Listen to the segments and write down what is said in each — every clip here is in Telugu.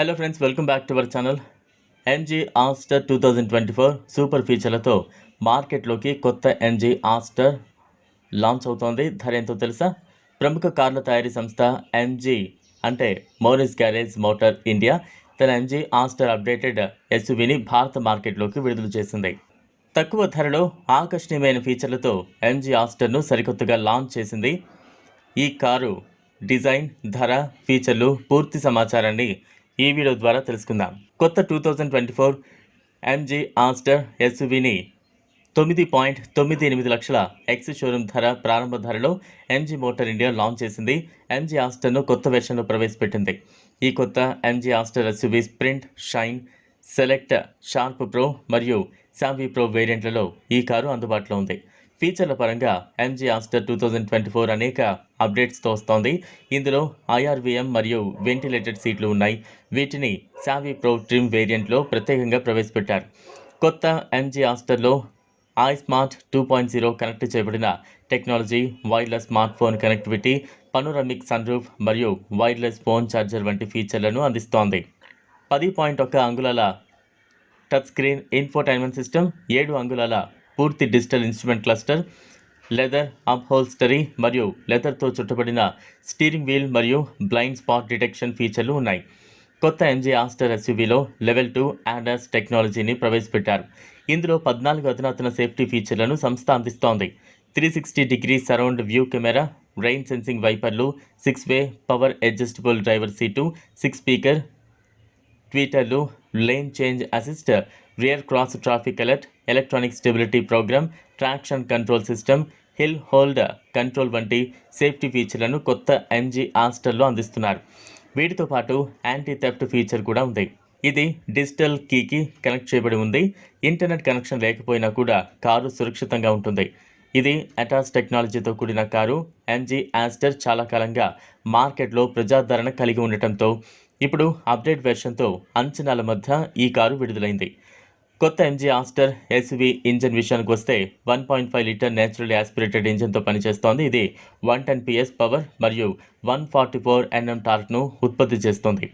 Hello friends welcome back to our channel MG Astor two thousand twenty four super ఫీచర్లతో మార్కెట్లోకి కొత్త ఎంజీ ఆస్టర్ లాంచ్ అవుతోంది. ధర ఎంతో తెలుసా? ప్రముఖ కార్ల తయారీ సంస్థ ఎంజీ అంటే మోరిస్ గ్యారేజ్ మోటార్ ఇండియా తన ఎంజీ ఆస్టర్ అప్డేటెడ్ ఎస్యూవీని భారత మార్కెట్లోకి విడుదల చేసింది. తక్కువ ధరలో ఆకర్షణీయమైన ఫీచర్లతో ఎంజీ ఆస్టర్ను సరికొత్తగా లాంచ్ చేసింది. ఈ కారు డిజైన్ ధర ఫీచర్లు పూర్తి సమాచారాన్ని ఈ వీడియో ద్వారా తెలుసుకుందాం. కొత్త two thousand twenty four MG Astor ఎస్యూవీని తొమ్మిది పాయింట్ తొమ్మిది ఎనిమిది లక్షల ఎక్స్ షోరూమ్ ధర ప్రారంభ ధరలో ఎంజీ మోటార్ ఇండియా లాంచ్ చేసింది. ఎంజీ ఆస్టర్ను కొత్త వెర్షన్లో ప్రవేశపెట్టింది. ఈ కొత్త MG Astor SUV Sprint Shine Select Sharp Pro మరియు సావి ప్రో వేరియంట్లలో ఈ కారు అందుబాటులో ఉంది. ఫీచర్ల పరంగా MG Astor two thousand twenty four అనేక అప్డేట్స్తో వస్తోంది. ఇందులో ఐఆర్వీఎం మరియు వెంటిలేటెడ్ సీట్లు ఉన్నాయి. వీటిని సావి ప్రో ట్రిమ్ వేరియంట్లో ప్రత్యేకంగా ప్రవేశపెట్టారు. కొత్త MG ఆస్టర్లో I smart two point zero connect చేయబడిన technology wireless smart phone connectivity panoramic sunroof మరియు వైర్లెస్ ఫోన్ ఛార్జర్ వంటి ఫీచర్లను అందిస్తోంది. పది పాయింట్ ఒక్క అంగుళాల టచ్ స్క్రీన్ ఇన్ఫోటైన్మెంట్ సిస్టమ్ ఏడు అంగుళాల పూర్తి digital instrument cluster leather upholstery మరియు లెదర్తో చుట్టబడిన స్టీరింగ్ వీల్ మరియు బ్లైండ్ స్పాట్ డిటెక్షన్ ఫీచర్లు ఉన్నాయి. కొత్త ఎంజీ ఆస్టర్ ఎస్యూవీలో లెవెల్ టూ యాడర్స్ టెక్నాలజీని ప్రవేశపెట్టారు. ఇందులో పద్నాలుగు అధునాతన సేఫ్టీ ఫీచర్లను సంస్థ అందిస్తోంది. Three sixty degree surround view camera rain sensing వైపర్లు six way power adjustable driver seat six speaker ట్వీటర్లు lane change assist rear cross traffic alert electronic stability program traction control system hill hold control వంటి సేఫ్టీ ఫీచర్లను కొత్త ఎంజీ ఆస్టర్లో అందిస్తున్నారు. వీటితో పాటు యాంటీ థెఫ్ట్ ఫీచర్ కూడా ఉంది. ఇది డిజిటల్ కీకి కనెక్ట్ చేయబడి ఉంది. ఇంటర్నెట్ కనెక్షన్ లేకపోయినా కూడా కారు సురక్షితంగా ఉంటుంది. ఇది అటాచ్ టెక్నాలజీతో కూడిన కారు. ఎంజీ ఆస్టర్ చాలా కాలంగా మార్కెట్లో ప్రజాదరణ కలిగి ఉండటంతో ఇప్పుడు అప్డేట్ వెర్షన్తో అంచనాల మధ్య ఈ కారు విడుదలైంది. కొత్త ఎంజీ ఆస్టర్ ఎస్వి ఇంజన్ విషయానికి వస్తే one point five litre natural aspirated ఇంజన్తో పనిచేస్తోంది. ఇది వన్ టెన్ పిఎస్ పవర్ మరియు వన్ ఫార్టీ ఫోర్ ఎన్ఎం టార్క్ను ఉత్పత్తి చేస్తోంది.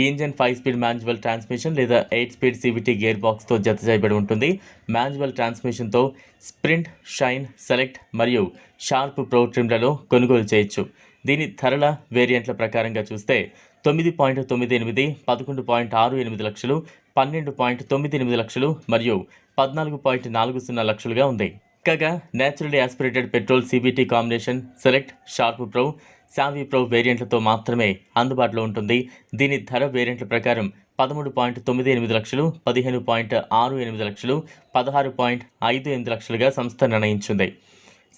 ఈ engine five speed manual transmission లేదా ఎయిట్ స్పీడ్ సివిటీ గేర్ బాక్స్తో జత చేయబడి ఉంటుంది. మాన్యువల్ ట్రాన్స్మిషన్తో స్ప్రింట్ షైన్ సెలెక్ట్ మరియు షార్ప్ ప్రో ట్రిమ్లలో కొనుగోలు చేయొచ్చు. దీని ధరల వేరియంట్ల ప్రకారంగా చూస్తే తొమ్మిది పాయింట్ తొమ్మిది ఎనిమిది పదకొండు పాయింట్ ఆరు ఎనిమిది లక్షలు పన్నెండు పాయింట్ తొమ్మిది ఎనిమిది లక్షలు మరియు పద్నాలుగు పాయింట్ నాలుగు సున్నా లక్షలుగా ఉంది. కాగా naturally aspirated petrol CVT combination Select Sharp Pro Savvy Pro వేరియంట్లతో మాత్రమే అందుబాటులో ఉంటుంది. దీని ధర వేరియంట్ల ప్రకారం పదమూడు పాయింట్ తొమ్మిది ఎనిమిది లక్షలు పదిహేను పాయింట్ ఆరు ఎనిమిది లక్షలు పదహారు పాయింట్ ఐదు ఎనిమిది లక్షలుగా సంస్థ నిర్ణయించింది.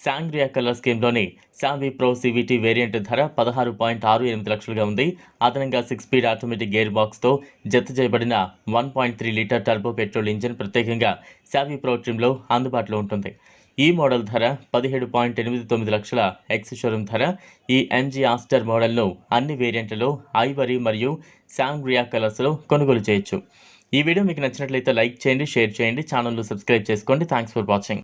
శాంగ్రియా కలర్ స్కీమ్లోని శాంవీ ప్రో సివిటీ వేరియంట్ ధర పదహారు పాయింట్ ఆరు ఎనిమిది లక్షలుగా ఉంది. అదనంగా సిక్స్ స్పీడ్ ఆటోమేటిక్ గేర్ బాక్స్తో జత చేయబడిన one point three litre turbo petrol engine ప్రత్యేకంగా శావీ ప్రో ట్రిమ్లో అందుబాటులో ఉంటుంది. ఈ మోడల్ ధర పదిహేడు పాయింట్ ఎనిమిది తొమ్మిది లక్షల ఎక్స్ షోరూమ్ ధర. ఈ ఎంజీ ఆస్టర్ మోడల్ను అన్ని వేరియంట్లలో ఐవరీ మరియు శాంగ్రియా కలర్స్లో కొనుగోలు చేయొచ్చు. ఈ వీడియో మీకు నచ్చినట్లయితే లైక్ చేయండి షేర్ చేయండి ఛానల్ను సబ్స్క్రైబ్ చేసుకోండి. Thanks for watching.